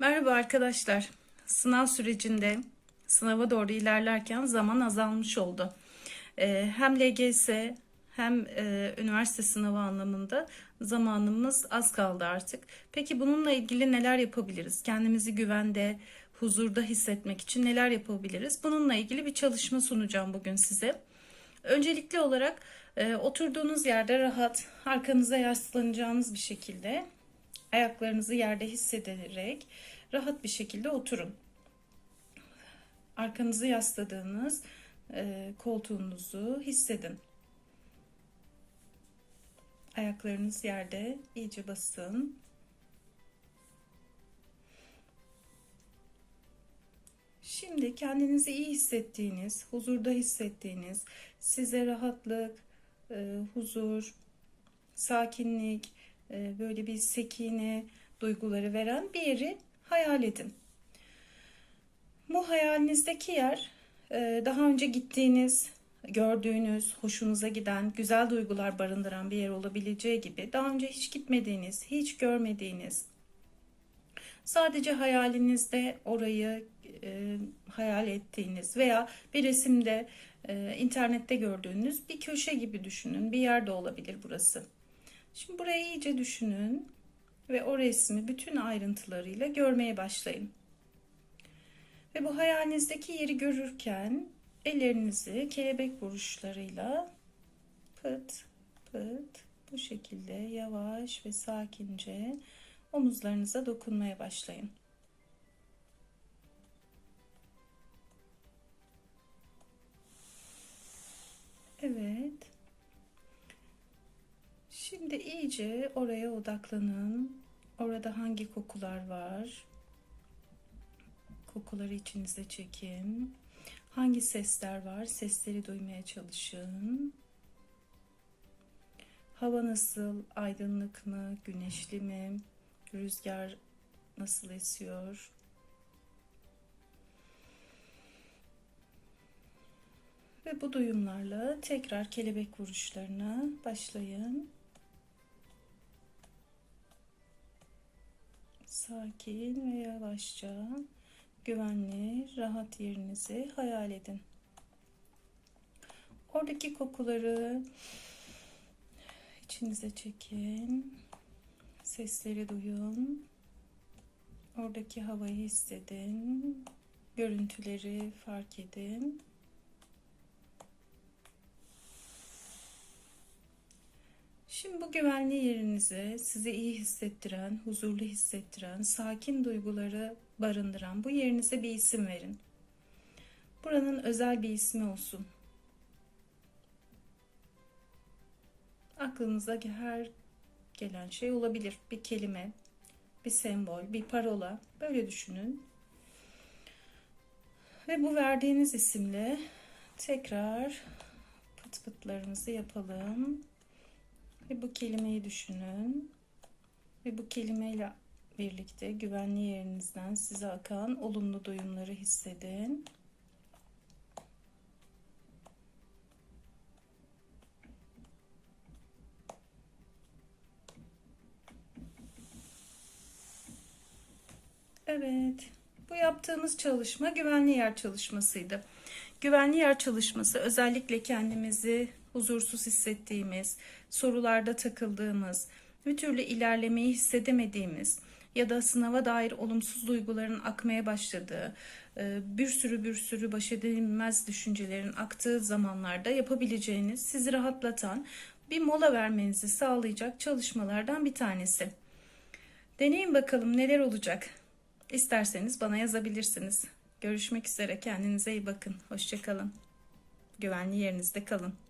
Merhaba arkadaşlar. Sınav sürecinde sınava doğru ilerlerken zaman azalmış oldu. Ee, hem LGS hem e, üniversite sınavı anlamında zamanımız az kaldı artık. Peki bununla ilgili neler yapabiliriz? Kendimizi güvende, huzurda hissetmek için neler yapabiliriz? Bununla ilgili bir çalışma sunacağım bugün size. Öncelikli olarak e, oturduğunuz yerde rahat, arkanıza yaslanacağınız bir şekilde ayaklarınızı yerde hissederek rahat bir şekilde oturun. Arkanızı yasladığınız e, koltuğunuzu hissedin. Ayaklarınız yerde iyice basın. Şimdi kendinizi iyi hissettiğiniz, huzurda hissettiğiniz, size rahatlık, e, huzur, sakinlik, böyle bir sekine duyguları veren bir yeri hayal edin. Bu hayalinizdeki yer e, daha önce gittiğiniz, gördüğünüz, hoşunuza giden, güzel duygular barındıran bir yer olabileceği gibi daha önce hiç gitmediğiniz, hiç görmediğiniz, sadece hayalinizde orayı e, hayal ettiğiniz veya bir resimde, e, internette gördüğünüz bir köşe gibi düşünün. Bir yerde olabilir burası. Şimdi burayı iyice düşünün ve o resmi bütün ayrıntılarıyla görmeye başlayın. Ve bu hayalinizdeki yeri görürken ellerinizi kelebek vuruşlarıyla pıt pıt bu şekilde yavaş ve sakince omuzlarınıza dokunmaya başlayın. Şimdi iyice oraya odaklanın. Orada hangi kokular var? Kokuları içinize çekin. Hangi sesler var? Sesleri duymaya çalışın. Hava nasıl? Aydınlık mı? Güneşli mi? Rüzgar nasıl esiyor? Ve bu duyumlarla tekrar kelebek vuruşlarına başlayın. Sakin ve yavaşça güvenli, rahat yerinizi hayal edin. Oradaki kokuları içinize çekin. Sesleri duyun. Oradaki havayı hissedin. Görüntüleri fark edin. Şimdi bu güvenli yerinize sizi iyi hissettiren, huzurlu hissettiren, sakin duyguları barındıran bu yerinize bir isim verin. Buranın özel bir ismi olsun. Aklınıza her gelen şey olabilir. Bir kelime, bir sembol, bir parola. Böyle düşünün. Ve bu verdiğiniz isimle tekrar pıt pıtlarımızı yapalım. Ve bu kelimeyi düşünün. Ve bu kelimeyle birlikte güvenli yerinizden size akan olumlu duyumları hissedin. Evet. Bu yaptığımız çalışma güvenli yer çalışmasıydı. Güvenli yer çalışması özellikle kendimizi huzursuz hissettiğimiz, sorularda takıldığımız, bir türlü ilerlemeyi hissedemediğimiz ya da sınava dair olumsuz duyguların akmaya başladığı, e, bir sürü bir sürü baş edilmez düşüncelerin aktığı zamanlarda yapabileceğiniz, sizi rahatlatan, bir mola vermenizi sağlayacak çalışmalardan bir tanesi. Deneyin bakalım neler olacak. İsterseniz bana yazabilirsiniz. Görüşmek üzere. Kendinize iyi bakın. Hoşçakalın. Güvenli yerinizde kalın.